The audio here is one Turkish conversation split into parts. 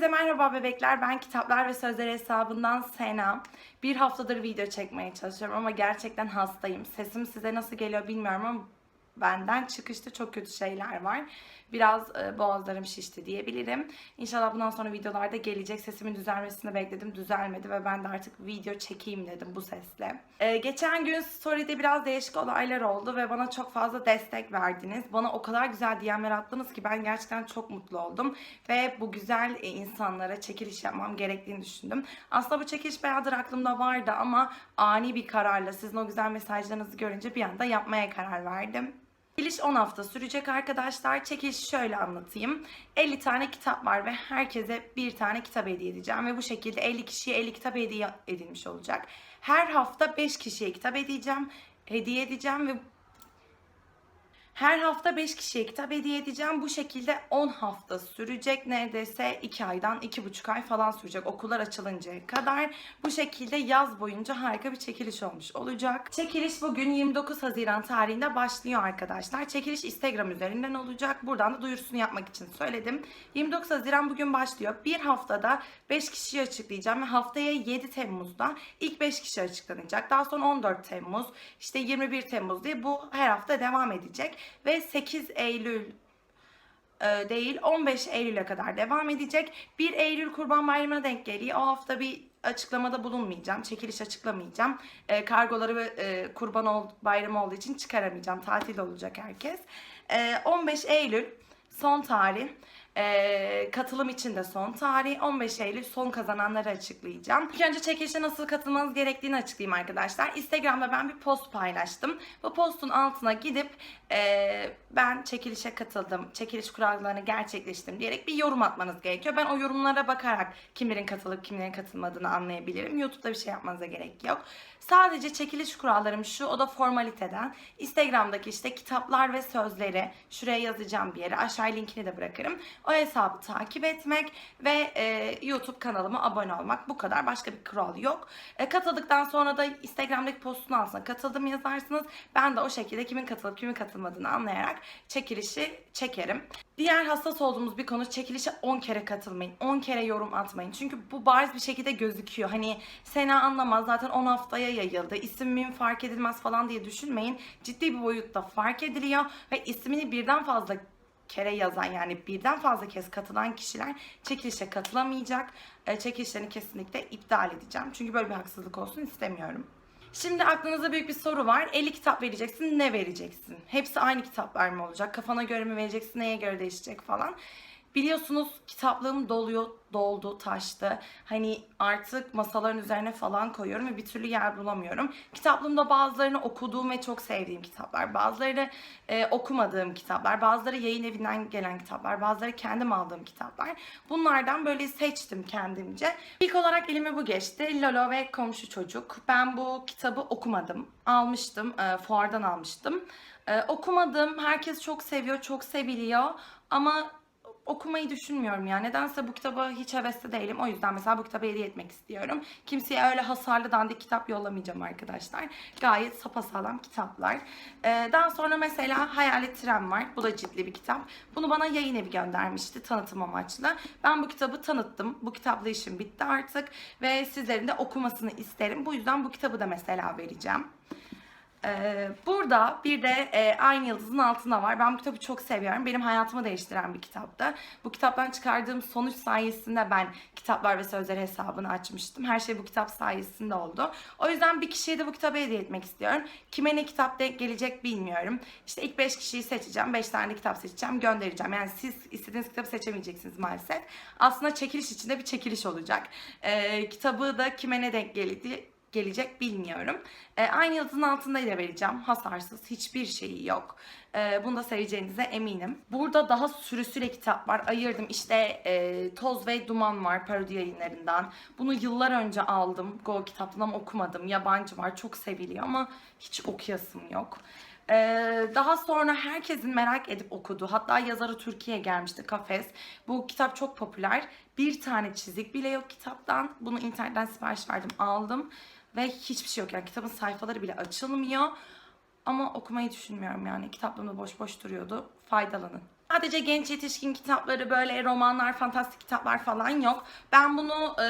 Herkese merhaba bebekler. Ben Kitaplar ve Sözleri hesabından Sena. Bir haftadır video çekmeye çalışıyorum ama gerçekten hastayım. Sesim size nasıl geliyor bilmiyorum ama benden çıkışta çok kötü şeyler var. Biraz e, boğazlarım şişti diyebilirim. İnşallah bundan sonra videolarda gelecek. Sesimin düzelmesini bekledim. Düzelmedi ve ben de artık video çekeyim dedim bu sesle. E, geçen gün story'de biraz değişik olaylar oldu ve bana çok fazla destek verdiniz. Bana o kadar güzel DM'ler attınız ki ben gerçekten çok mutlu oldum. Ve bu güzel e, insanlara çekiliş yapmam gerektiğini düşündüm. Aslında bu çekiliş bayağıdır aklımda vardı ama ani bir kararla sizin o güzel mesajlarınızı görünce bir anda yapmaya karar verdim. Çekiliş 10 hafta sürecek arkadaşlar. Çekiliş şöyle anlatayım. 50 tane kitap var ve herkese bir tane kitap hediye edeceğim. Ve bu şekilde 50 kişiye 50 kitap hediye edilmiş olacak. Her hafta 5 kişiye kitap edeceğim. Hediye edeceğim ve her hafta 5 kişiye kitap hediye edeceğim. Bu şekilde 10 hafta sürecek. Neredeyse 2 aydan 2,5 ay falan sürecek okullar açılıncaya kadar. Bu şekilde yaz boyunca harika bir çekiliş olmuş olacak. Çekiliş bugün 29 Haziran tarihinde başlıyor arkadaşlar. Çekiliş Instagram üzerinden olacak. Buradan da duyurusunu yapmak için söyledim. 29 Haziran bugün başlıyor. Bir haftada 5 kişiyi açıklayacağım ve haftaya 7 Temmuz'da ilk 5 kişi açıklanacak. Daha sonra 14 Temmuz, işte 21 Temmuz diye bu her hafta devam edecek ve 8 Eylül e, değil 15 Eylül'e kadar devam edecek. 1 Eylül Kurban Bayramı'na denk geliyor. O hafta bir açıklamada bulunmayacağım. Çekiliş açıklamayacağım. E, kargoları ve e, kurban ol, bayramı olduğu için çıkaramayacağım. Tatil olacak herkes. E, 15 Eylül son tarih. E, katılım için de son tarih 15 Eylül son kazananları açıklayacağım. İlk önce çekilişe nasıl katılmanız gerektiğini açıklayayım arkadaşlar. Instagram'da ben bir post paylaştım. Bu postun altına gidip e, ben çekilişe katıldım, çekiliş kurallarını gerçekleştirdim diyerek bir yorum atmanız gerekiyor. Ben o yorumlara bakarak kimlerin katılıp kimlerin katılmadığını anlayabilirim. YouTube'da bir şey yapmanıza gerek yok. Sadece çekiliş kurallarım şu, o da formaliteden. Instagram'daki işte kitaplar ve sözleri şuraya yazacağım bir yere. Aşağı linkini de bırakırım. Hesabı takip etmek ve e, YouTube kanalıma abone olmak. Bu kadar. Başka bir kural yok. E, katıldıktan sonra da Instagram'daki postun altına katıldım yazarsınız. Ben de o şekilde kimin katılıp kimin katılmadığını anlayarak çekilişi çekerim. Diğer hassas olduğumuz bir konu çekilişe 10 kere katılmayın. 10 kere yorum atmayın. Çünkü bu bariz bir şekilde gözüküyor. Hani Sena anlamaz zaten 10 haftaya yayıldı. İsmim fark edilmez falan diye düşünmeyin. Ciddi bir boyutta fark ediliyor ve ismini birden fazla kere yazan yani birden fazla kez katılan kişiler çekilişe katılamayacak. E, çekilişlerini kesinlikle iptal edeceğim. Çünkü böyle bir haksızlık olsun istemiyorum. Şimdi aklınızda büyük bir soru var. 50 kitap vereceksin, ne vereceksin? Hepsi aynı kitaplar mı olacak? Kafana göre mi vereceksin, neye göre değişecek falan. Biliyorsunuz kitaplığım doluyor, doldu, taştı. Hani artık masaların üzerine falan koyuyorum ve bir türlü yer bulamıyorum. Kitaplığımda bazılarını okuduğum ve çok sevdiğim kitaplar, bazıları e, okumadığım kitaplar, bazıları yayın evinden gelen kitaplar, bazıları kendim aldığım kitaplar. Bunlardan böyle seçtim kendimce. İlk olarak elime bu geçti. Lolo ve Komşu Çocuk. Ben bu kitabı okumadım. Almıştım, e, fuardan almıştım. E, okumadım. Herkes çok seviyor, çok seviliyor. Ama okumayı düşünmüyorum ya. Nedense bu kitaba hiç hevesli değilim. O yüzden mesela bu kitabı hediye etmek istiyorum. Kimseye öyle hasarlı dandik kitap yollamayacağım arkadaşlar. Gayet sapasağlam kitaplar. Ee, daha sonra mesela Hayalet Tren var. Bu da ciddi bir kitap. Bunu bana yayın evi göndermişti tanıtım amaçlı. Ben bu kitabı tanıttım. Bu kitapla işim bitti artık. Ve sizlerin de okumasını isterim. Bu yüzden bu kitabı da mesela vereceğim. Ee, burada bir de e, Aynı Yıldızın Altında var. Ben bu kitabı çok seviyorum. Benim hayatımı değiştiren bir kitaptı. Bu kitaptan çıkardığım sonuç sayesinde ben kitaplar ve sözler hesabını açmıştım. Her şey bu kitap sayesinde oldu. O yüzden bir kişiye de bu kitabı hediye etmek istiyorum. Kime ne kitap denk gelecek bilmiyorum. İşte ilk 5 kişiyi seçeceğim. 5 tane kitap seçeceğim. Göndereceğim. Yani siz istediğiniz kitabı seçemeyeceksiniz maalesef. Aslında çekiliş içinde bir çekiliş olacak. Ee, kitabı da kime ne denk geldi gelecek bilmiyorum. E, aynı yıldızın altında da vereceğim. Hasarsız hiçbir şeyi yok. E, bunu da seveceğinize eminim. Burada daha sürüsüyle kitap var. Ayırdım. İşte e, Toz ve Duman var parodi yayınlarından. Bunu yıllar önce aldım. Go kitaptan ama okumadım. Yabancı var. Çok seviliyor ama hiç okuyasım yok. Ee, daha sonra herkesin merak edip okuduğu hatta yazarı Türkiye'ye gelmişti Kafes. Bu kitap çok popüler. Bir tane çizik bile yok kitaptan. Bunu internetten sipariş verdim aldım. Ve hiçbir şey yok yani kitabın sayfaları bile açılmıyor. Ama okumayı düşünmüyorum yani. Kitaplığımda boş boş duruyordu. Faydalanın. Sadece genç yetişkin kitapları böyle romanlar, fantastik kitaplar falan yok. Ben bunu e,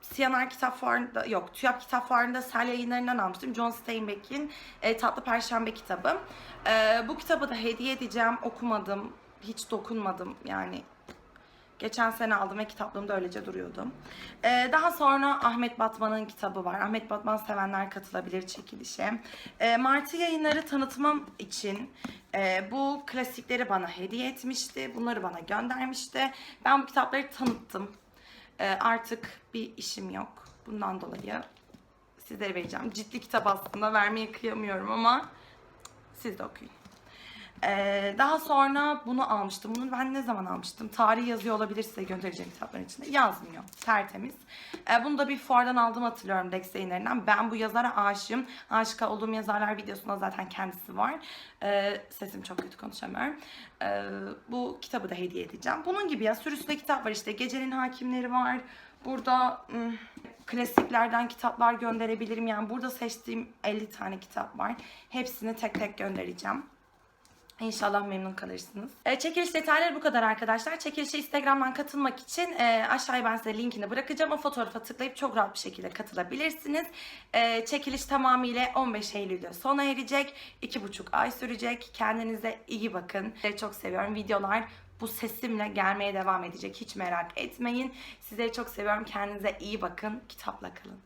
Siyanar Kitap Fuarı'nda yok, TÜYAP Kitap Fuarı'nda Sel yayınlarından almıştım. John Steinbeck'in e, Tatlı Perşembe kitabı. E, bu kitabı da hediye edeceğim. Okumadım, hiç dokunmadım yani. Geçen sene aldım ve kitaplığımda öylece duruyordu. Ee, daha sonra Ahmet Batman'ın kitabı var. Ahmet Batman sevenler katılabilir çekilişe. Ee, Martı yayınları tanıtmam için e, bu klasikleri bana hediye etmişti. Bunları bana göndermişti. Ben bu kitapları tanıttım. Ee, artık bir işim yok. Bundan dolayı sizlere vereceğim. Ciddi kitap aslında vermeye kıyamıyorum ama siz de okuyun. Ee, daha sonra bunu almıştım. Bunu ben ne zaman almıştım? Tarih yazıyor olabilir size göndereceğim kitapların içinde. Yazmıyor. Tertemiz. Ee, bunu da bir fuardan aldım hatırlıyorum Dex. Ben bu yazara aşığım. Aşık olduğum yazarlar videosunda zaten kendisi var. Ee, sesim çok kötü konuşamıyorum. Ee, bu kitabı da hediye edeceğim. Bunun gibi ya sürüsünde kitap var işte. Gecenin Hakimleri var. Burada hmm, klasiklerden kitaplar gönderebilirim. Yani burada seçtiğim 50 tane kitap var. Hepsini tek tek göndereceğim. İnşallah memnun kalırsınız. E, çekiliş detayları bu kadar arkadaşlar. Çekilişe Instagram'dan katılmak için e, aşağıya ben size linkini bırakacağım. O fotoğrafa tıklayıp çok rahat bir şekilde katılabilirsiniz. E, çekiliş tamamıyla 15 Eylül'de sona erecek. 2,5 ay sürecek. Kendinize iyi bakın. Sizleri çok seviyorum. Videolar bu sesimle gelmeye devam edecek. Hiç merak etmeyin. Sizleri çok seviyorum. Kendinize iyi bakın. Kitapla kalın.